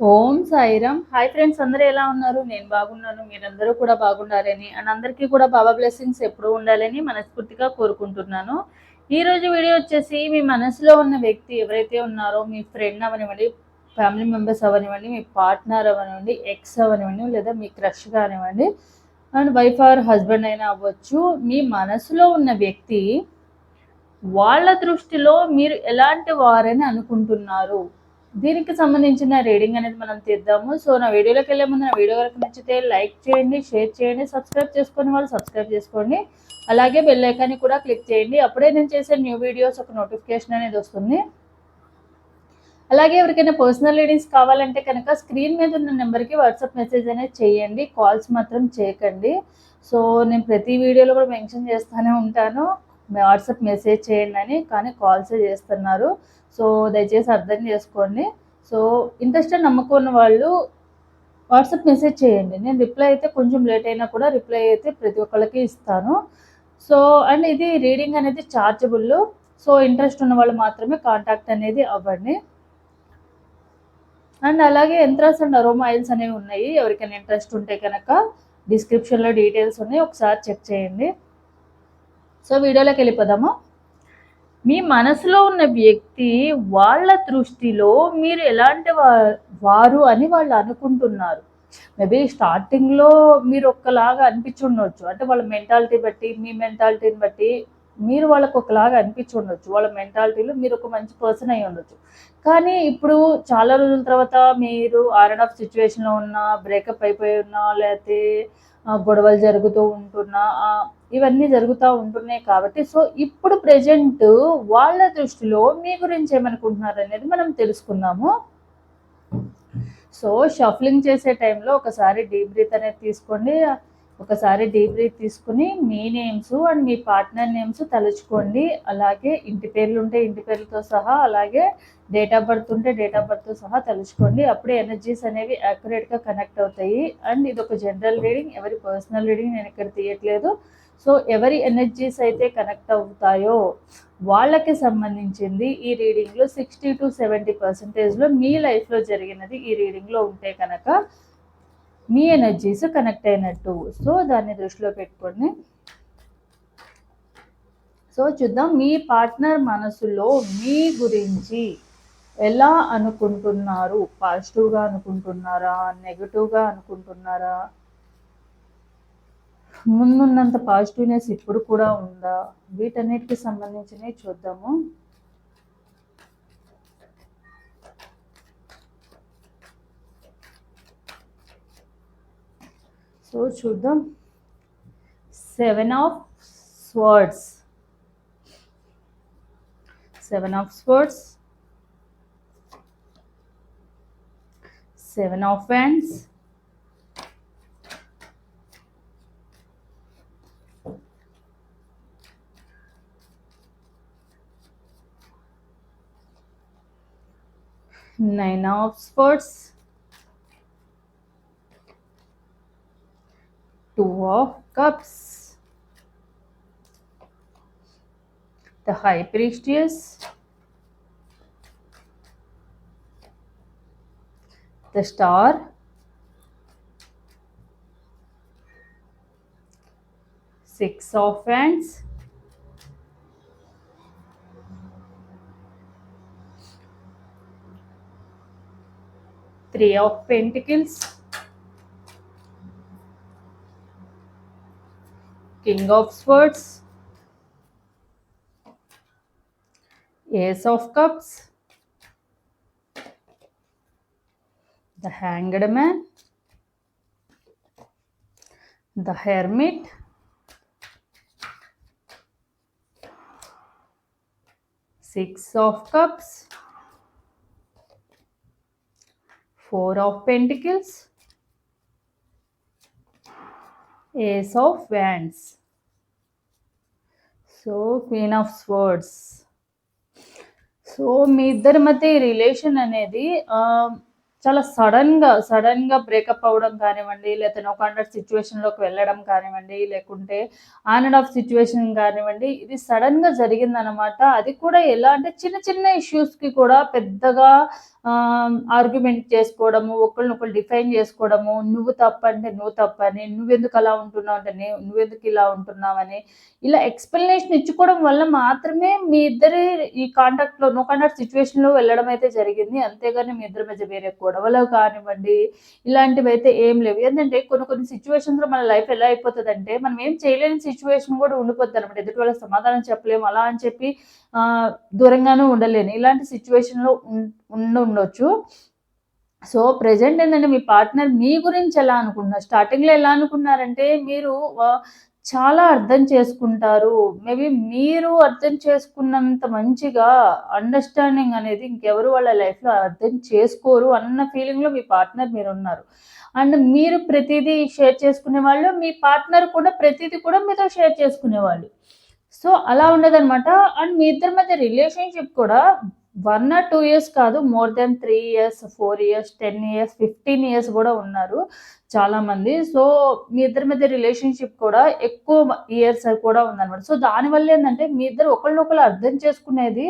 ఓం Sairam. Hi friends అందరూ ఎలా ఉన్నారు? నేను బాగున్నాను మీరందరూ కూడా బాగుండాలని అండ్ అందరికీ కూడా బాబా బ్లెస్సింగ్స్ ఎప్పుడూ ఉండాలని మనస్ఫూర్తిగా కోరుకుంటున్నాను. ఈరోజు వీడియో వచ్చేసి మీ మనసులో ఉన్న వ్యక్తి ఎవరైతే ఉన్నారో మీ ఫ్రెండ్ అవనివ్వండి ఫ్యామిలీ మెంబర్స్ అవనివ్వండి మీ పార్ట్నర్ అవనివ్వండి ఎక్స్ అవనివ్వండి లేదా మీ క్రష్ కానివ్వండి అండ్ వైఫ్ ఆర్ హస్బెండ్ అయినా అవ్వచ్చు. మీ మనసులో ఉన్న వ్యక్తి వాళ్ళ దృష్టిలో మీరు ఎలాంటి వారని అనుకుంటున్నారు? దీనికి సంబంధించిన రీడింగ్ అనేది మనం తీద్దాము. సో నా వీడియోలోకి వెళ్ళే ముందు నా వీడియో వరకు నచ్చితే లైక్ చేయండి షేర్ చేయండి సబ్స్క్రైబ్ చేసుకుని వాళ్ళు సబ్స్క్రైబ్ చేసుకోండి. అలాగే బెల్ ఐకాన్ని కూడా క్లిక్ చేయండి. అప్పుడే నేను చేసే న్యూ వీడియోస్ ఒక నోటిఫికేషన్ అనేది వస్తుంది. అలాగే ఎవరికైనా పర్సనల్ రీడింగ్స్ కావాలంటే కనుక స్క్రీన్ మీద ఉన్న నెంబర్కి వాట్సాప్ మెసేజ్ అనేది చేయండి. కాల్స్ మాత్రం చేయకండి. సో నేను ప్రతి వీడియోలో కూడా మెన్షన్ చేస్తూనే ఉంటాను. వాట్సాప్ మెసేజ్ చేయండి అని కానీ కాల్సే చేస్తున్నారు. సో దయచేసి అర్థం చేసుకోండి. సో ఇంట్రెస్ట్ అని నమ్ముకున్న వాళ్ళు వాట్సాప్ మెసేజ్ చేయండి. నేను రిప్లై అయితే కొంచెం లేట్ అయినా కూడా రిప్లై అయితే ప్రతి ఒక్కరికి ఇస్తాను. సో అండ్ ఇది రీడింగ్ అనేది చార్జబుల్. సో ఇంట్రెస్ట్ ఉన్న వాళ్ళు మాత్రమే కాంటాక్ట్ అనేది అవ్వండి. అండ్ అలాగే ఎంత్రాస్ అండ్ అరోమా ఆయిల్స్ అనేవి ఉన్నాయి. ఎవరికైనా ఇంట్రెస్ట్ ఉంటే కనుక డిస్క్రిప్షన్లో డీటెయిల్స్ ఉన్నాయి. ఒకసారి చెక్ చేయండి. సో వీడియోలోకి వెళ్ళిపోదామా? మీ మనసులో ఉన్న వ్యక్తి వాళ్ళ దృష్టిలో మీరు ఎలాంటి వారు అని వాళ్ళు అనుకుంటున్నారు. మేబీ స్టార్టింగ్లో మీరు ఒక్కలాగా అనిపించి ఉండొచ్చు. అంటే వాళ్ళ మెంటాలిటీ బట్టి మీ మెంటాలిటీని బట్టి మీరు వాళ్ళకు ఒకలాగా అనిపించి ఉండొచ్చు. వాళ్ళ మెంటాలిటీలో మీరు ఒక మంచి పర్సన్ అయి ఉండొచ్చు. కానీ ఇప్పుడు చాలా రోజుల తర్వాత మీరు ఆర్ అండ్ ఆఫ్ సిచ్యువేషన్లో ఉన్నా బ్రేకప్ అయిపోయి ఉన్నా లేకపోతే గొడవలు జరుగుతూ ఉంటున్నా ఇవన్నీ జరుగుతూ ఉంటున్నాయి కాబట్టి సో ఇప్పుడు ప్రజెంట్ వాళ్ళ దృష్టిలో మీ గురించి ఏమనుకుంటున్నారు అనేది మనం తెలుసుకుందాము. సో షఫ్లింగ్ చేసే టైంలో ఒకసారి డీప్ బ్రీత్ అనేది తీసుకోండి. ఒకసారి డీప్ బ్రీత్ తీసుకుని మీ నేమ్స్ అండ్ మీ పార్ట్నర్ నేమ్స్ తలుచుకోండి. అలాగే ఇంటి పేర్లు ఉంటే ఇంటి పేర్లతో సహా అలాగే డేట్ ఆఫ్ బర్త్ ఉంటే డేట్ ఆఫ్ బర్త్తో సహా తలుచుకోండి. అప్పుడే ఎనర్జీస్ అనేవి యాక్యురేట్గా కనెక్ట్ అవుతాయి. అండ్ ఇది ఒక జనరల్ రీడింగ్. ఎవరి పర్సనల్ రీడింగ్ నేను ఇక్కడ తీయట్లేదు. సో ఎవరి ఎనర్జీస్ అయితే కనెక్ట్ అవుతాయో వాళ్ళకి సంబంధించింది ఈ రీడింగ్లో సిక్స్టీ టు సెవెంటీ పర్సెంటేజ్లో మీ లైఫ్లో జరిగినది ఈ రీడింగ్లో ఉంటే కనుక మీ ఎనర్జీస్ కనెక్ట్ అయినట్టు. సో దాన్ని దృష్టిలో పెట్టుకోండి సో చూద్దాం. మీ పార్ట్నర్ మనసులో మీ గురించి ఎలా అనుకుంటున్నారు? పాజిటివ్గా అనుకుంటున్నారా? నెగటివ్గా అనుకుంటున్నారా? ముందున్నంత పాజిటివ్నెస్ ఇప్పుడు కూడా ఉందా? వీటన్నిటికి సంబంధించినవి చూద్దాము. సో చూద్దాం seven of swords seven of swords seven of wands nine of swords. Two of cups. The high priestess. The star. Six of wands. Three of Pentacles, King of Swords, Ace of Cups, the Hanged Man, the Hermit, Six of Cups, Four of Pentacles, ace of wands so queen of swords so మీ ఇద్దరి మధ్య ఈ relation అనేది చాలా సడన్గా సడన్గా breakup అవ్వడం కానివ్వండి లేకపోతే నో కాంటాక్ట్ సిచ్యువేషన్లోకి వెళ్ళడం కానివ్వండి లేకుంటే ఆన్ అండ్ ఆఫ్ సిచ్యువేషన్ కానివ్వండి ఇది సడన్గా జరిగిందనమాట అది కూడా ఎలా అంటే చిన్న చిన్న ఇష్యూస్కి కూడా పెద్దగా ఆర్గ్యుమెంట్ చేసుకోవడము ఒకళ్ళనొకళ్ళు డిఫైన్ చేసుకోవడము నువ్వు తప్పంటే నువ్వు తప్పని నువ్వెందుకు అలా ఉంటున్నావు అంటే నువ్వెందుకు ఇలా ఉంటున్నావని ఇలా ఎక్స్ప్లెనేషన్ ఇచ్చుకోవడం వల్ల మాత్రమే మీ ఇద్దరి ఈ కాంటాక్ట్లో నో కాంటాక్ట్ సిచ్యువేషన్లో వెళ్ళడం అయితే జరిగింది. అంతేగాని మీ ఇద్దరి మధ్య వేరే గొడవలు కానివ్వండి ఇలాంటివి అయితే ఏం లేవు. ఏంటంటే కొన్ని కొన్ని సిచ్యువేషన్స్లో మన లైఫ్ ఎలా అయిపోతుంది అంటే మనం ఏం చేయలేని సిచ్యువేషన్ కూడా ఉండిపోతుంది అనమాట ఎదుటి వాళ్ళ సమాధానం చెప్పలేము అలా అని చెప్పి దూరంగానూ దూరంగానే ఉండలేను. ఇలాంటి సిచ్యువేషన్లో ఉన్న ఉం- ఉండొచ్చు. సో ప్రెజెంట్ ఏంటంటే మీ పార్ట్నర్ మీ గురించి ఎలా అనుకున్నారు స్టార్టింగ్లో ఎలా అనుకున్నారంటే మీరు చాలా అర్థం చేసుకుంటారు. మేబీ మీరు అర్థం చేసుకున్నంత మంచిగా అండర్స్టాండింగ్ అనేది ఇంకెవరు వాళ్ళ లైఫ్లో అర్థం చేసుకోరు అన్న ఫీలింగ్లో మీ పార్ట్నర్ మీరు ఉన్నారు అండ్ మీరు ప్రతిదీ షేర్ చేసుకునే వాళ్ళు మీ పార్ట్నర్ కూడా ప్రతిదీ కూడా మీతో షేర్ చేసుకునేవాళ్ళు. సో అలా ఉండదన్నమాట. అండ్ మీ ఇద్దరి మధ్య రిలేషన్షిప్ కూడా వన్ ఆర్ టూ ఇయర్స్ కాదు more than three years four years ten years fifteen years కూడా ఉన్నారు చాలామంది సో మీ ఇద్దరి మధ్య రిలేషన్షిప్ కూడా ఎక్కువ ఇయర్స్ కూడా ఉందన్నమాట. సో దానివల్ల ఏంటంటే మీ ఇద్దరు ఒకళ్ళనొకళ్ళు అర్థం చేసుకునేది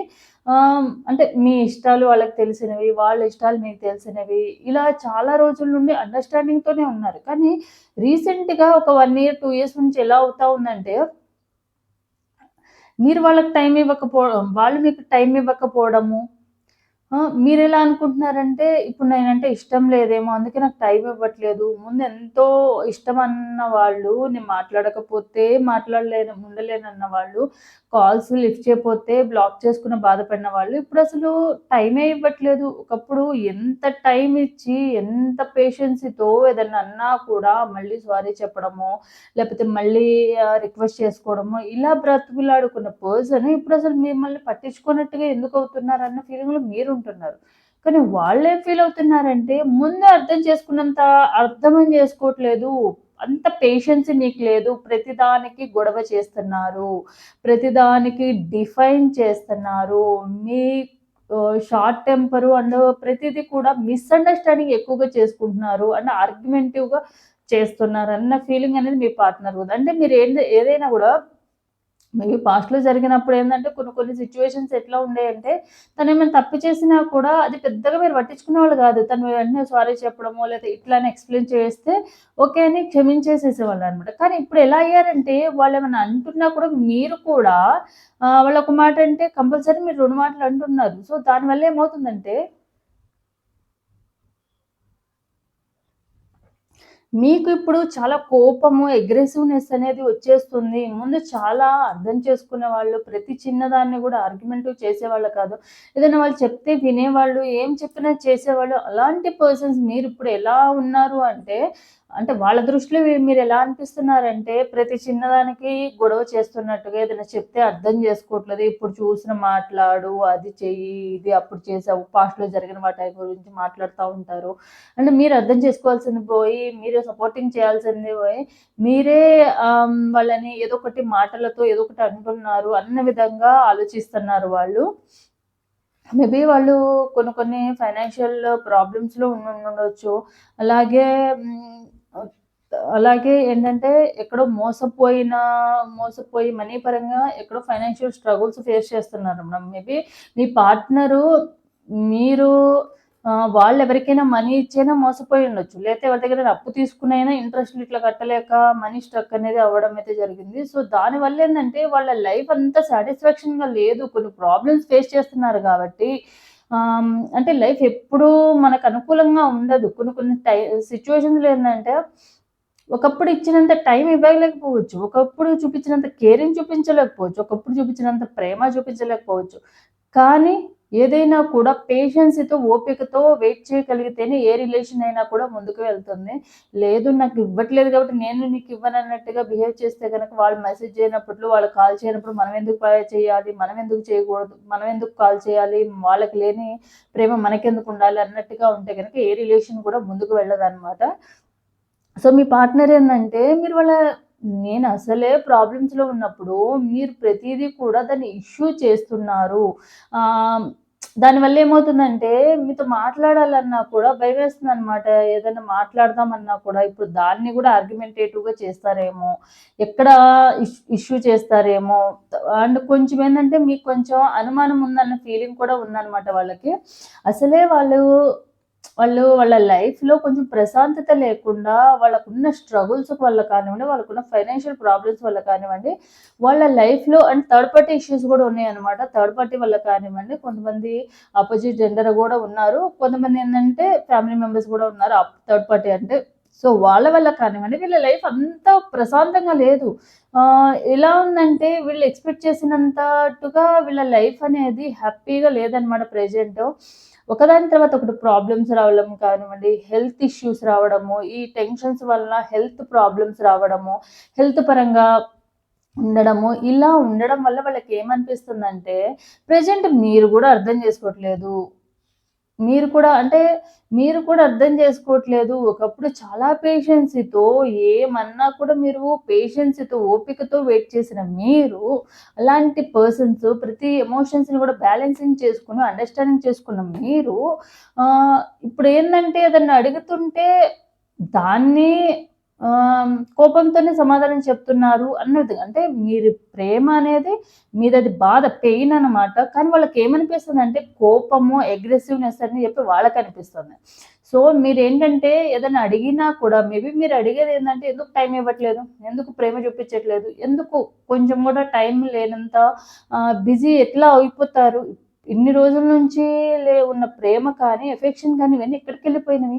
అంటే మీ ఇష్టాలు వాళ్ళకి తెలిసినవి వాళ్ళ ఇష్టాలు మీకు తెలిసినవి ఇలా చాలా రోజుల నుండి అండర్స్టాండింగ్తోనే ఉన్నారు. కానీ రీసెంట్గా ఒక వన్ ఇయర్ టూ ఇయర్స్ నుంచి ఎలా అవుతా ఉందంటే మీరు వాళ్ళకి టైం ఇవ్వకపోవడం వాళ్ళు మీకు టైం ఇవ్వకపోవడము మీరు ఎలా అనుకుంటున్నారంటే ఇప్పుడు నేనంటే ఇష్టం లేదేమో అందుకే నాకు టైం ఇవ్వట్లేదు. ముందు ఎంతో ఇష్టం అన్న వాళ్ళు నేను మాట్లాడకపోతే మాట్లాడలేను ఉండలేనన్న వాళ్ళు కాల్స్ లిఫ్ట్ చేయకపోతే బ్లాక్ చేసుకున్న బాధపడిన వాళ్ళు ఇప్పుడు అసలు టైమే ఇవ్వట్లేదు. ఒకప్పుడు ఎంత టైం ఇచ్చి ఎంత పేషెన్సీతో ఏదన్నా అన్నా కూడా మళ్ళీ సారీ చెప్పడము లేకపోతే మళ్ళీ రిక్వెస్ట్ చేసుకోవడము ఇలా బ్రతుకులాడుకున్న పర్సన్ ఇప్పుడు అసలు మిమ్మల్ని పట్టించుకున్నట్టుగా ఎందుకు అవుతున్నారు అన్న ఫీలింగ్లో మీరు ఉంటున్నారు. కానీ వాళ్ళు ఏం ఫీల్ అవుతున్నారంటే ముందే అర్థం చేసుకున్నంత అర్థం చేసుకోవట్లేదు. అంత పేషెన్స్ నీకు లేదు. ప్రతిదానికి గొడవ చేస్తున్నారు. ప్రతిదానికి డిఫైన్ చేస్తున్నారు. మీ షార్ట్ టెంపరు అండ్ ప్రతిదీ కూడా మిస్అండర్స్టాండింగ్ ఎక్కువగా చేసుకుంటున్నారు అండ్ ఆర్గ్యుమెంటివ్గా చేస్తున్నారు అన్న ఫీలింగ్ అనేది మీ పార్ట్నర్ కూడా అంటే మీరు ఏంది ఏదైనా కూడా మేబీ పాస్ట్లో జరిగినప్పుడు ఏంటంటే కొన్ని కొన్ని సిచ్యువేషన్స్ ఎట్లా ఉండేయంటే తను ఏమైనా తప్పు చేసినా కూడా అది పెద్దగా మీరు పట్టించుకునే వాళ్ళు కాదు. తను వెంటనే సారీ చెప్పడమో లేదా ఇట్లా అని ఎక్స్ప్లెయిన్ చేస్తే ఓకే అని క్షమించేసేసేవాళ్ళు అనమాట కానీ ఇప్పుడు ఎలా అయ్యారంటే వాళ్ళు ఏమైనా అంటున్నా కూడా మీరు కూడా వాళ్ళు ఒక మాట అంటే కంపల్సరీ మీరు రెండు మాటలు అంటున్నారు. సో దానివల్ల ఏమవుతుందంటే మీకు ఇప్పుడు చాలా కోపము అగ్రెసివ్నెస్ అనేది వచ్చేస్తుంది. ముందు చాలా అర్థం చేసుకునే వాళ్ళు ప్రతి చిన్నదాన్ని కూడా ఆర్గ్యుమెంట్ చేసేవాళ్ళు కాదు. ఏదైనా వాళ్ళు చెప్తే వినేవాళ్ళు ఏం చెప్పినా చేసేవాళ్ళు అలాంటి పర్సన్స్ మీరు ఇప్పుడు ఎలా ఉన్నారు అంటే అంటే వాళ్ళ దృష్టిలో మీరు ఎలా అనిపిస్తున్నారంటే ప్రతి చిన్నదానికి గొడవ చేస్తున్నట్టుగా ఏదైనా చెప్తే అర్థం చేసుకోవట్లేదు. ఇప్పుడు చూసిన మాట్లాడు అది చెయ్యి ఇది అప్పుడు చేసావు పాస్ట్లో జరిగిన వాటి గురించి మాట్లాడుతూ ఉంటారు. అంటే మీరు అర్థం చేసుకోవాల్సింది పోయి మీరు సపోర్టింగ్ చేయాల్సింది పోయి మీరే వాళ్ళని ఏదో ఒకటి మాటలతో ఏదో ఒకటి అంటున్నారు అన్న విధంగా ఆలోచిస్తున్నారు వాళ్ళు. మేబీ వాళ్ళు కొన్ని కొన్ని ఫైనాన్షియల్ ప్రాబ్లమ్స్లో ఉండి ఉండొచ్చు అలాగే అలాగే ఏంటంటే ఎక్కడో మోసపోయిన మోసపోయి మనీ పరంగా ఎక్కడో ఫైనాన్షియల్ స్ట్రగుల్స్ ఫేస్ చేస్తున్నారు మేబీ మీ పార్ట్నరు మీరు వాళ్ళు ఎవరికైనా మనీ ఇచ్చైనా మోసపోయి ఉండొచ్చు. లేకపోతే ఎవరి దగ్గర అప్పు తీసుకునైనా ఇంట్రెస్ట్ ఇట్లా కట్టలేక మనీ స్ట్రక్ అనేది అవ్వడం అయితే జరిగింది. సో దానివల్ల ఏంటంటే వాళ్ళ లైఫ్ అంతా సాటిస్ఫాక్షన్గా లేదు. కొన్ని ప్రాబ్లమ్స్ ఫేస్ చేస్తున్నారు కాబట్టి అంటే లైఫ్ ఎప్పుడూ మనకు అనుకూలంగా ఉండదు. కొన్ని కొన్ని టై సిచ్యువేషన్స్లో ఏంటంటే ఒకప్పుడు ఇచ్చినంత టైం ఇవ్వలేకపోవచ్చు. ఒకప్పుడు చూపించినంత కేరింగ్ చూపించలేకపోవచ్చు. ఒకప్పుడు చూపించినంత ప్రేమ చూపించలేకపోవచ్చు. కానీ ఏదైనా కూడా పేషెన్సీతో ఓపికతో వెయిట్ చేయగలిగితేనే ఏ రిలేషన్ అయినా కూడా ముందుకు వెళ్తుంది. లేదు నాకు ఇవ్వట్లేదు కాబట్టి నేను నీకు ఇవ్వను అన్నట్టుగా బిహేవ్ చేస్తే కనుక వాళ్ళు మెసేజ్ చేయనప్పుడు వాళ్ళు కాల్ చేయనప్పుడు మనం ఎందుకు చేయాలి మనం ఎందుకు చేయకూడదు మనం ఎందుకు కాల్ చేయాలి వాళ్ళకి లేని ప్రేమ మనకెందుకు ఉండాలి అన్నట్టుగా ఉంటే కనుక ఏ రిలేషన్ కూడా ముందుకు వెళ్ళదు అనమాట సో మీ పార్ట్నర్ ఏంటంటే మీరు వాళ్ళ నేను అసలే ప్రాబ్లమ్స్లో ఉన్నప్పుడు మీరు ప్రతిదీ కూడా దాన్ని ఇష్యూ చేస్తున్నారు. దానివల్ల ఏమవుతుందంటే మీతో మాట్లాడాలన్నా కూడా భయం వేస్తుంది అనమాట ఏదైనా మాట్లాడదామన్నా కూడా ఇప్పుడు దాన్ని కూడా ఆర్గ్యుమెంటేటివ్గా చేస్తారేమో ఎక్కడ ఇష్యూ చేస్తారేమో అండ్ కొంచెం ఏంటంటే మీకు కొంచెం అనుమానం ఉందన్న ఫీలింగ్ కూడా ఉందన్నమాట వాళ్ళకి. అసలే వాళ్ళు వాళ్ళు వాళ్ళ లైఫ్లో కొంచెం ప్రశాంతత లేకుండా వాళ్ళకున్న స్ట్రగుల్స్ వల్ల కానివ్వండి వాళ్ళకున్న ఫైనాన్షియల్ ప్రాబ్లమ్స్ వల్ల కానివ్వండి వాళ్ళ లైఫ్లో అండ్ థర్డ్ పార్టీ ఇష్యూస్ కూడా ఉన్నాయన్నమాట. థర్డ్ పార్టీ వల్ల కానివ్వండి కొంతమంది ఆపోజిట్ జెండర్ కూడా ఉన్నారు. కొంతమంది ఏంటంటే ఫ్యామిలీ మెంబర్స్ కూడా ఉన్నారు థర్డ్ పార్టీ అంటే. సో వాళ్ళ వల్ల కానివ్వండి వీళ్ళ లైఫ్ అంత ప్రశాంతంగా లేదు. ఎలా ఉందంటే వీళ్ళు ఎక్స్పెక్ట్ చేసినంతట్టుగా వీళ్ళ లైఫ్ అనేది హ్యాపీగా లేదనమాట ప్రెజెంట్ ఒకదాని తర్వాత ఒకటి ప్రాబ్లమ్స్ రావడం కానివ్వండి హెల్త్ ఇష్యూస్ రావడము ఈ టెన్షన్స్ వలన హెల్త్ ప్రాబ్లమ్స్ రావడము హెల్త్ పరంగా ఉండడము ఇలా ఉండడం వల్ల వాళ్ళకి ఏమనిపిస్తుందంటే ప్రజెంట్ మీరు కూడా అర్థం చేసుకోవట్లేదు. మీరు కూడా అంటే మీరు కూడా అర్థం చేసుకోవట్లేదు. ఒకప్పుడు చాలా పేషెన్సీతో ఏమన్నా కూడా మీరు పేషెన్సీతో ఓపికతో వెయిట్ చేసిన మీరు అలాంటి పర్సన్స్ ప్రతి ఎమోషన్స్ని కూడా బ్యాలెన్సింగ్ చేసుకుని అండర్స్టాండింగ్ చేసుకున్న మీరు ఇప్పుడు ఏంటంటే ఏదన్నా అడుగుతుంటే దాన్ని కోపంతోనే సమాధానం చెప్తున్నారు అన్నది. అంటే మీరు ప్రేమ అనేది మీదది బాధ పెయిన్ అనమాట కానీ వాళ్ళకి ఏమనిపిస్తుంది అంటే కోపము అగ్రెసివ్నెస్ అని చెప్పి వాళ్ళకి అనిపిస్తుంది. సో మీరు ఏంటంటే ఏదైనా అడిగినా కూడా మేబీ మీరు అడిగేది ఏంటంటే ఎందుకు టైం ఇవ్వట్లేదు? ఎందుకు ప్రేమ చూపించట్లేదు? ఎందుకు కొంచెం కూడా టైం లేనంత బిజీ ఎట్లా అయిపోతారు? ఇన్ని రోజుల నుంచి లే ఉన్న ప్రేమ కానీ ఎఫెక్షన్ కానీ ఇవన్నీ ఎక్కడికి వెళ్ళిపోయినవి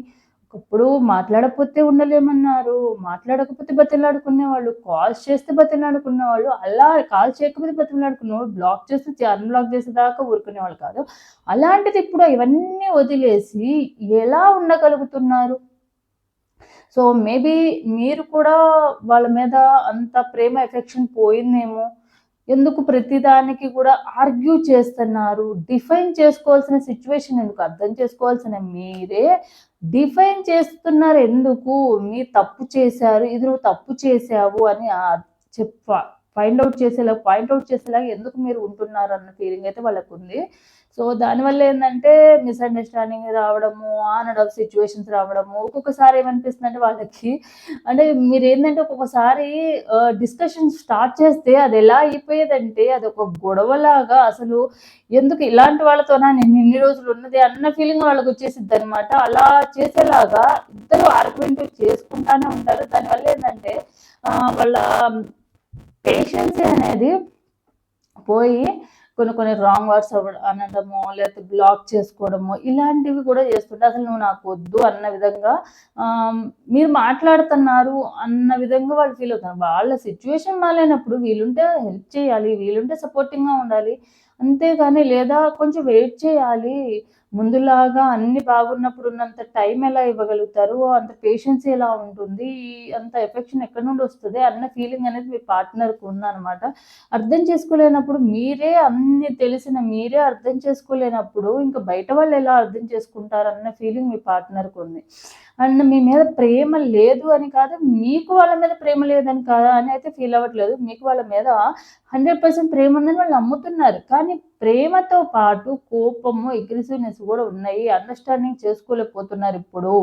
ఒకప్పుడు మాట్లాడకపోతే ఉండలేమన్నారు. మాట్లాడకపోతే బతిలాడుకునేవాళ్ళు కాల్స్ చేస్తే బతిలాడుకునేవాళ్ళు అలా కాల్ చేయకపోతే బతిలాడుకునేవాళ్ళు బ్లాక్ చేస్తే అన్బ్లాక్ చేసేదాకా ఊరుకునేవాళ్ళు కాదు. అలాంటిది ఇప్పుడు ఇవన్నీ వదిలేసి ఎలా ఉండగలుగుతున్నారు? సో మేబీ మీరు కూడా వాళ్ళ మీద అంత ప్రేమ ఎఫెక్షన్ పోయిందేమో. ఎందుకు ప్రతిదానికి కూడా ఆర్గ్యూ చేస్తున్నారు? డిఫైన్ చేసుకోవాల్సిన సిచ్యువేషన్ ఎందుకు? అర్థం చేసుకోవాల్సిన మీరే డిఫైన్ చేస్తున్నారు. ఎందుకు? మీ తప్పు చేశారు ఇది నువ్వు తప్పు చేసావు అని చెప్ప ఫైండ్ అవుట్ చేసేలాగా పాయింట్ అవుట్ చేసేలాగా ఎందుకు మీరు ఉంటున్నారు అన్న ఫీలింగ్ అయితే వాళ్ళకు ఉంది సో దానివల్ల ఏంటంటే మిస్అండర్స్టాండింగ్ రావడము ఆన్ అండ్ ఆఫ్ సిచ్యువేషన్స్ రావడము ఒక్కొక్కసారి ఏమనిపిస్తుంది అంటే వాళ్ళకి అంటే మీరు ఏంటంటే ఒక్కొక్కసారి డిస్కషన్ స్టార్ట్ చేస్తే అది ఎలా అయిపోయేదంటే అది ఒక గొడవలాగా అసలు ఎందుకు ఇలాంటి వాళ్ళతోనా నేను ఇన్ని రోజులు ఉన్నది అన్న ఫీలింగ్ వాళ్ళకి వచ్చేసిద్ది అనమాట అలా చేసేలాగా ఇద్దరు ఆర్గ్యుమెంట్ చేసుకుంటానే ఉంటారు దానివల్ల ఏంటంటే వాళ్ళ పేషెన్స్ అనేది పోయి కొన్ని కొన్ని రాంగ్ వర్డ్స్ అనడము లేకపోతే బ్లాక్ చేసుకోవడము ఇలాంటివి కూడా చేస్తుంటే అసలు నువ్వు నాకు వద్దు అన్న విధంగా మీరు మాట్లాడుతున్నారు అన్న విధంగా వాళ్ళు ఫీల్ అవుతారు. వాళ్ళ సిచ్యువేషన్ బాగాలేనప్పుడు వీలుంటే హెల్ప్ చేయాలి వీలుంటే సపోర్టింగ్గా ఉండాలి. అంతేగాని లేదా కొంచెం వెయిట్ చేయాలి. ముందులాగా అన్ని బాగున్నప్పుడు ఉన్నంత టైం ఎలా ఇవ్వగలుగుతారు? అంత పేషెన్స్ ఎలా ఉంటుంది? అంత ఎఫెక్షన్ ఎక్కడి నుండి వస్తుంది? అన్న ఫీలింగ్ అనేది మీ పార్ట్నర్కి ఉందన్నమాట. అర్థం చేసుకోలేనప్పుడు మీరే అన్ని తెలిసిన మీరే అర్థం చేసుకోలేనప్పుడు ఇంకా బయట వాళ్ళు ఎలా అర్థం చేసుకుంటారు అన్న ఫీలింగ్ మీ పార్ట్నర్కి ఉంది. అండ్ మీ మీద ప్రేమ లేదు అని కాదు మీకు వాళ్ళ మీద ప్రేమ లేదని కాదు అని అయితే ఫీల్ అవ్వట్లేదు. మీకు వాళ్ళ మీద హండ్రెడ్ పర్సెంట్ ప్రేమ ఉందని వాళ్ళు నమ్ముతున్నారు. కానీ ప్రేమతో పాటు కోపము అగ్రెసివ్నెస్ కూడా ఉన్నాయి. అండర్స్టాండింగ్ చేసుకోలేకపోతున్నారు ఇప్పుడు.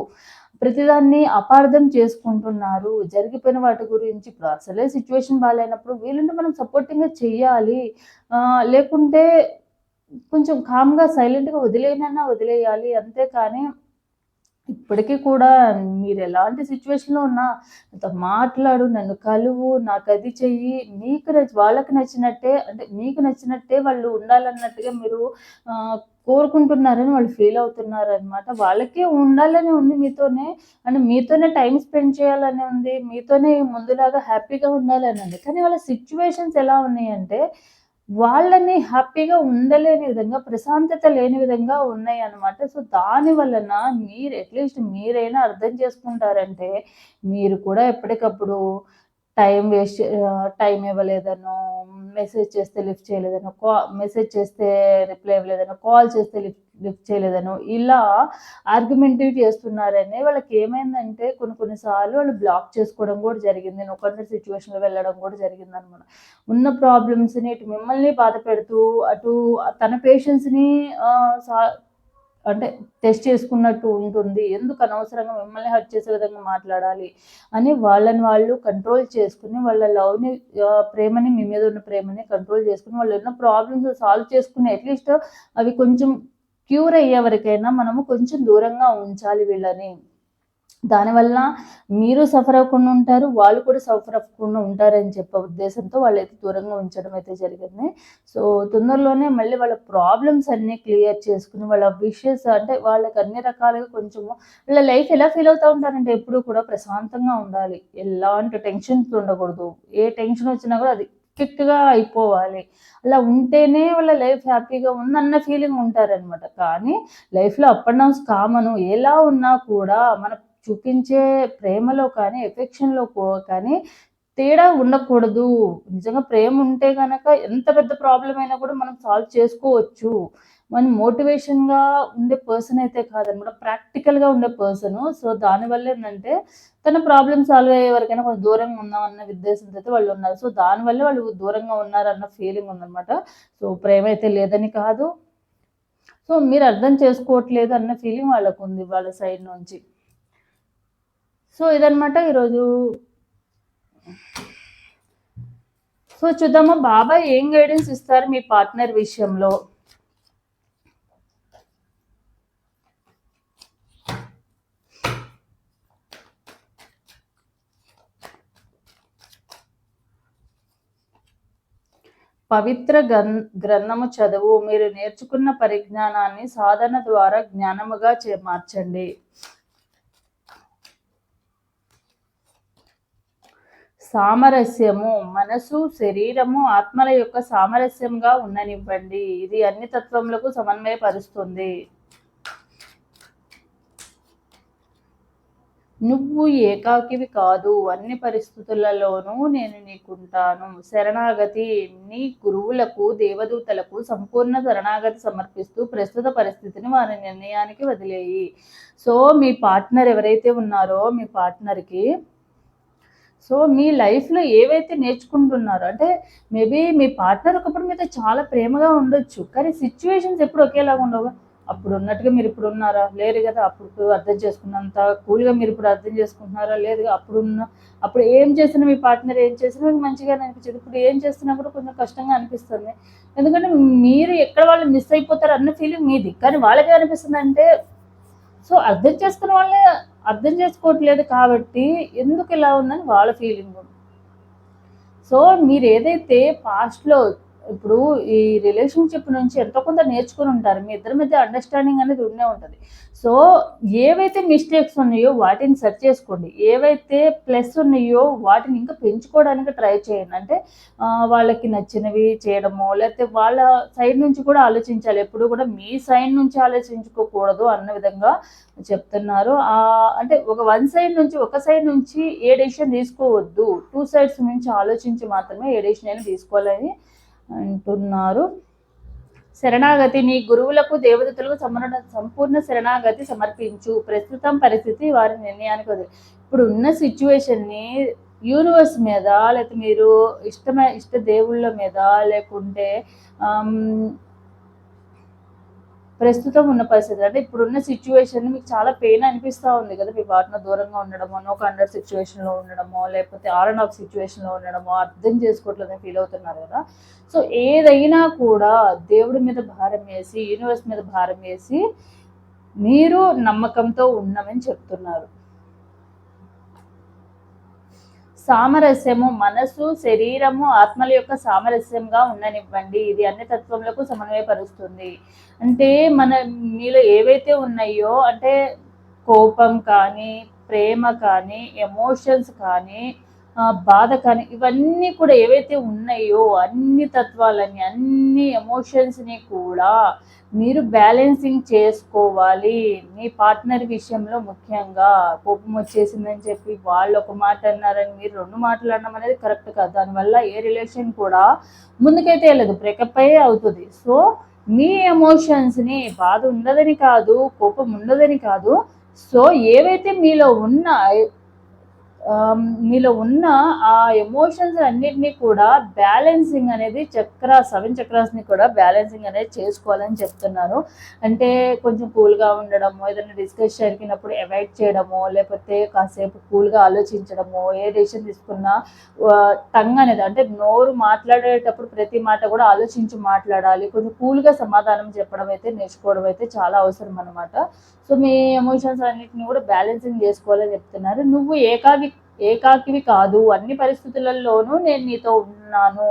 ప్రతిదాన్ని అపార్థం చేసుకుంటున్నారు. జరిగిపోయిన వాటి గురించి ఇప్పుడు అసలే సిచ్యువేషన్ బాగాలేనప్పుడు వీళ్ళని మనం సపోర్టింగ్గా చెయ్యాలి లేకుంటే కొంచెం కామ్గా సైలెంట్గా వదిలేనన్నా వదిలేయాలి. అంతేకాని ఇప్పటికీ కూడా మీరు ఎలాంటి సిచ్యువేషన్లో ఉన్నా నాతో మాట్లాడు నన్ను కలువు నాకు అది చెయ్యి మీకు వాళ్ళకి నచ్చినట్టే అంటే మీకు నచ్చినట్టే వాళ్ళు ఉండాలన్నట్టుగా మీరు కోరుకుంటున్నారని వాళ్ళు ఫీల్ అవుతున్నారు అనమాట వాళ్ళకే ఉండాలని ఉంది మీతోనే అంటే మీతోనే టైం స్పెండ్ చేయాలని ఉంది మీతోనే ముందులాగా హ్యాపీగా ఉండాలని ఉంది. కానీ వాళ్ళ సిచ్యువేషన్స్ ఎలా ఉన్నాయంటే వాళ్ళని హ్యాపీగా ఉండలేని విధంగా ప్రశాంతత లేని విధంగా ఉన్నాయి అనమాట సో దాని వలన మీరు అట్లీస్ట్ మీరైనా అర్థం చేసుకుంటారంటే మీరు కూడా ఎప్పటికప్పుడు టైం వేస్ట్ టైం ఇవ్వలేదనో మెసేజ్ చేస్తే లిఫ్ట్ చేయలేదనో కా మెసేజ్ చేస్తే రిప్లై ఇవ్వలేదనో కాల్ చేస్తే లిఫ్ట్ లిఫ్ట్ చేయలేదను ఇలా ఆర్గ్యుమెంటివ్ చేస్తున్నారని వాళ్ళకి ఏమైందంటే కొన్ని కొన్నిసార్లు వాళ్ళు బ్లాక్ చేసుకోవడం కూడా జరిగింది. నేను ఒకరి సిచ్యువేషన్లో వెళ్ళడం కూడా జరిగింది అనమాట ఉన్న ప్రాబ్లమ్స్ని ఇటు మిమ్మల్ని బాధ పెడుతూ అటు తన పేషెంట్స్ని అంటే టెస్ట్ చేసుకున్నట్టు ఉంటుంది. ఎందుకు అనవసరంగా మిమ్మల్ని హర్ట్ చేసే విధంగా మాట్లాడాలి అని వాళ్ళని వాళ్ళు కంట్రోల్ చేసుకుని వాళ్ళ లవ్ని ప్రేమని మీ మీద ఉన్న ప్రేమని కంట్రోల్ చేసుకుని వాళ్ళు ఉన్న ప్రాబ్లమ్స్ సాల్వ్ చేసుకుని అట్లీస్ట్ అవి కొంచెం క్యూర్ అయ్యే వరకైనా మనము కొంచెం దూరంగా ఉంచాలి వీళ్ళని. దానివల్ల మీరు సఫర్ అవ్వకుండా ఉంటారు వాళ్ళు కూడా సఫర్ అవ్వకుండా ఉంటారని చెప్పే ఉద్దేశంతో వాళ్ళైతే దూరంగా ఉంచడం అయితే జరిగింది. సో తొందరలోనే మళ్ళీ వాళ్ళ ప్రాబ్లమ్స్ అన్నీ క్లియర్ చేసుకుని వాళ్ళ విషెస్ అంటే వాళ్ళకి అన్ని రకాలుగా కొంచెము వాళ్ళ లైఫ్ ఎలా ఫీల్ అవుతూ ఉంటారంటే ఎప్పుడు కూడా ప్రశాంతంగా ఉండాలి. ఎలాంటి టెన్షన్స్ ఉండకూడదు. ఏ టెన్షన్ వచ్చినా కూడా అది క్విక్గా అయిపోవాలి. అలా ఉంటేనే వాళ్ళ లైఫ్ హ్యాపీగా ఉందన్న ఫీలింగ్ ఉంటారనమాట కానీ లైఫ్లో అప్ అండ్ డౌన్స్ కామను ఎలా ఉన్నా కూడా మన చూపించే ప్రేమలో కానీ ఎఫెక్షన్లో కానీ తేడా ఉండకూడదు. నిజంగా ప్రేమ ఉంటే కనుక ఎంత పెద్ద ప్రాబ్లం అయినా కూడా మనం సాల్వ్ చేసుకోవచ్చు. మన మోటివేషన్గా ఉండే పర్సన్ అయితే కాదనమాట ప్రాక్టికల్గా ఉండే పర్సన్ సో దానివల్ల ఏంటంటే తన ప్రాబ్లమ్ సాల్వ్ అయ్యే వరకైనా కొంచెం దూరంగా ఉందాం అన్న ఉద్దేశంతో అయితే వాళ్ళు ఉన్నారు. సో దానివల్ల వాళ్ళు దూరంగా ఉన్నారన్న ఫీలింగ్ ఉందన్నమాట. సో ప్రేమ అయితే లేదని కాదు. సో మీరు అర్థం చేసుకోవట్లేదు అన్న ఫీలింగ్ వాళ్ళకు ఉంది వాళ్ళ సైడ్ నుంచి. సో ఇదనమాట ఈరోజు. సో చూద్దామా బాబాయ్ ఏం గైడెన్స్ ఇస్తారు మీ పార్ట్నర్ విషయంలో? పవిత్ర గ్రంథము చదువు. మీరు నేర్చుకున్న పరిజ్ఞానాన్ని సాధన ద్వారా జ్ఞానముగా చే మార్చండి. సామరస్యము. మనసు శరీరము ఆత్మల యొక్క సామరస్యంగా ఉండనివ్వండి ఇది అన్ని తత్వములకు సమన్వయపరుస్తుంది. నువ్వు ఏకాకివి కాదు అన్ని పరిస్థితులలోనూ నేను నీకుంటాను. శరణాగతి నీ గురువులకు దేవదూతలకు సంపూర్ణ శరణాగతి సమర్పిస్తూ ప్రస్తుత పరిస్థితిని వారి నిర్ణయానికి వదిలేయి. సో మీ పార్ట్నర్ ఎవరైతే ఉన్నారో మీ పార్ట్నర్కి సో మీ లైఫ్లో ఏవైతే నేర్చుకుంటున్నారో అంటే మేబీ మీ పార్ట్నర్ ఒకప్పుడు మీతో చాలా ప్రేమగా ఉండొచ్చు కానీ సిచ్యువేషన్స్ ఎప్పుడు ఒకేలాగా ఉండవు. అప్పుడు ఉన్నట్టుగా మీరు ఇప్పుడు ఉన్నారా లేరు కదా అప్పుడు అర్థం చేసుకున్నంత కూల్గా మీరు ఇప్పుడు అర్థం చేసుకుంటున్నారా? లేదు అప్పుడు ఉన్న అప్పుడు ఏం చేసినా మీ పార్ట్నర్ ఏం చేసినా మీకు మంచిగా అనిపించదు. ఇప్పుడు ఏం చేస్తున్నా కూడా కొంచెం కష్టంగా అనిపిస్తుంది. ఎందుకంటే మీరు ఎక్కడ వాళ్ళు మిస్ అయిపోతారు అన్న ఫీలింగ్ మీది. కానీ వాళ్ళకే అనిపిస్తుంది అంటే సో అర్థం చేసుకున్న వాళ్ళే అర్థం చేసుకోవట్లేదు కాబట్టి ఎందుకు ఇలా ఉందని వాళ్ళ ఫీలింగ్ సో మీరు ఏదైతే పాస్ట్లో ఇప్పుడు ఈ రిలేషన్షిప్ నుంచి ఎంతో కొంత నేర్చుకుని ఉంటారు. మీ ఇద్దరి మధ్య అండర్స్టాండింగ్ అనేది ఉండే ఉంటుంది. సో ఏవైతే మిస్టేక్స్ ఉన్నాయో వాటిని సెర్చ్ చేసుకోండి. ఏవైతే ప్లస్ ఉన్నాయో వాటిని ఇంకా పెంచుకోవడానికి ట్రై చేయండి. అంటే వాళ్ళకి నచ్చినవి చేయడమో లేకపోతే వాళ్ళ సైడ్ నుంచి కూడా ఆలోచించాలి. ఎప్పుడు కూడా మీ సైడ్ నుంచి ఆలోచించుకోకూడదు అన్న విధంగా చెప్తున్నారు. అంటే ఒక వన్ సైడ్ నుంచి ఒక సైడ్ నుంచి ఏ డెసిషన్ తీసుకోవద్దు. టూ సైడ్స్ నుంచి ఆలోచించి మాత్రమే ఏ డెసిషన్ అయినా తీసుకోవాలని అంటున్నారు. శరణాగతి నీ గురువులకు దేవదతులకు సమరణ సంపూర్ణ శరణాగతి సమర్పించు. ప్రస్తుతం పరిస్థితి వారి నిర్ణయానికి వదిలి. ఇప్పుడు ఉన్న సిచ్యువేషన్ని యూనివర్స్ మీద లేకపోతే మీరు ఇష్టమైన ఇష్ట దేవుళ్ళ మీద లేకుంటే ప్రస్తుతం ఉన్న పరిస్థితులు అంటే ఇప్పుడున్న సిచ్యువేషన్ మీకు చాలా పెయిన్ అనిపిస్తూ ఉంది కదా మీ పార్ట్నర్ దూరంగా ఉండడమో నో అండర్ సిచ్యువేషన్లో ఉండడమో లేకపోతే ఆర్ అండ్ ఆఫ్ సిచ్యువేషన్లో ఉండడమో అర్థం చేసుకోవట్లేదని ఫీల్ అవుతున్నారు కదా. సో ఏదైనా కూడా దేవుడి మీద భారం వేసి యూనివర్స్ మీద భారం వేసి మీరు నమ్మకంతో ఉన్నామని చెప్తున్నారు. సామరస్యము మనసు శరీరము ఆత్మల యొక్క సామరస్యంగా ఉండనివ్వండి. ఇది అన్ని తత్వములకు సమన్వయపరుస్తుంది. అంటే మన మీలో ఏవైతే ఉన్నాయో అంటే కోపం కానీ ప్రేమ కానీ ఎమోషన్స్ కానీ బాధ కానీ ఇవన్నీ కూడా ఏవైతే ఉన్నాయో అన్ని తత్వాలని అన్ని ఎమోషన్స్ని కూడా మీరు బ్యాలెన్సింగ్ చేసుకోవాలి. మీ పార్ట్నర్ విషయంలో ముఖ్యంగా కోపం వచ్చేసిందని చెప్పి వాళ్ళు ఒక మాట అన్నారని మీరు రెండు మాట్లాడడం అనేది కరెక్ట్ కాదు. దానివల్ల ఏ రిలేషన్ కూడా ముందుకైతే వెళ్ళదు. బ్రేకప్ అయ్యే అవుతుంది. సో మీ ఎమోషన్స్ని బాధ ఉండదని కాదు కోపం ఉండదని కాదు. సో ఏవైతే మీలో ఉన్న మీలో ఉన్న ఆ ఎమోషన్స్ అన్నిటినీ కూడా బ్యాలెన్సింగ్ అనేది చక్ర సెవెన్ చక్రాస్ని కూడా బ్యాలెన్సింగ్ అనేది చేసుకోవాలని చెప్తున్నాను అంటే కొంచెం కూల్గా ఉండడము ఏదైనా డిస్కస్ జరిగినప్పుడు అవాయిడ్ చేయడము లేకపోతే కాసేపు కూల్గా ఆలోచించడము ఏ డెసిషన్ తీసుకున్నా టంగ్ అనేది అంటే నోరు మాట్లాడేటప్పుడు ప్రతి మాట కూడా ఆలోచించి మాట్లాడాలి. కొంచెం కూల్గా సమాధానం చెప్పడం అయితే నేర్చుకోవడం అయితే చాలా అవసరం అనమాట సో మీ ఎమోషన్స్ అన్నిటిని కూడా బ్యాలెన్సింగ్ చేసుకోవాలని చెప్తున్నారు. నువ్వు ఏకాకి ఏకాకివి కాదు. అన్ని పరిస్థితులలోనూ నేను నీతో ఉన్నాను.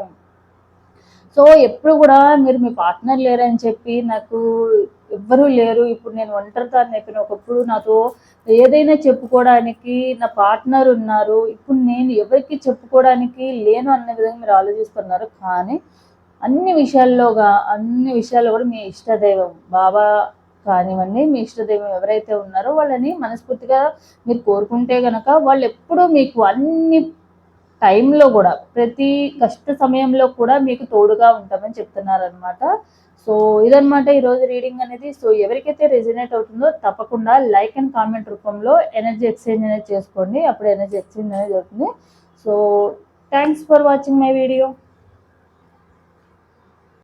సో ఎప్పుడు కూడా మీరు మీ పార్ట్నర్ లేరని చెప్పి నాకు ఎవ్వరూ లేరు. ఇప్పుడు నేను ఒంటరిదాన్ని అయిపోయిన ఒకప్పుడు నాతో ఏదైనా చెప్పుకోవడానికి నా పార్ట్నర్ ఉన్నారు. ఇప్పుడు నేను ఎవరికి చెప్పుకోవడానికి లేను అన్న విధంగా మీరు ఆలోచిస్తున్నారు. కానీ అన్ని విషయాల్లోగా అన్ని విషయాల్లో కూడా మీ ఇష్టదైవం బాబా కానివ్వండి మీ ఇష్టదేవం ఎవరైతే ఉన్నారో వాళ్ళని మనస్ఫూర్తిగా మీరు కోరుకుంటే గనక వాళ్ళు ఎప్పుడూ మీకు అన్ని టైంలో కూడా ప్రతి కష్ట సమయంలో కూడా మీకు తోడుగా ఉంటామని చెప్తున్నారు అనమాట సో ఇదనమాట ఈరోజు రీడింగ్ అనేది. సో ఎవరికైతే రెజినేట్ అవుతుందో తప్పకుండా లైక్ అండ్ కామెంట్ రూపంలో ఎనర్జీ ఎక్స్చేంజ్ అనేది చేసుకోండి. అప్పుడు ఎనర్జీ ఎక్స్చేంజ్ అనేది జరుగుతుంది so thanks for watching my video.